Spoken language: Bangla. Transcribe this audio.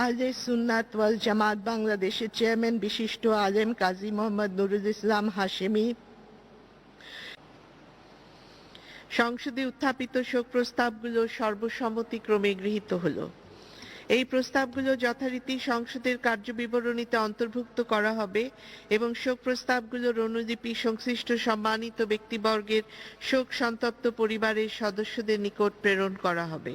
আহলে সুন্নাত ওয়াল জামাত বাংলাদেশের চেয়ারম্যান বিশিষ্ট আলেম কাজী মোহাম্মদ নুরুল ইসলাম হাশেমি সংসদে উত্থাপিত শোক প্রস্তাবগুলো সর্বসম্মতিক্রমে গৃহীত হলো এই প্রস্তাবগুলো যথারীতি সংসদের কার্যবিবরণীতে অন্তর্ভুক্ত করা হবে এবং শোক প্রস্তাবগুলোর অনুলিপি সংশ্লিষ্ট সম্মানিত ব্যক্তিবর্গের শোক সন্তপ্ত পরিবারের সদস্যদের নিকট প্রেরণ করা হবে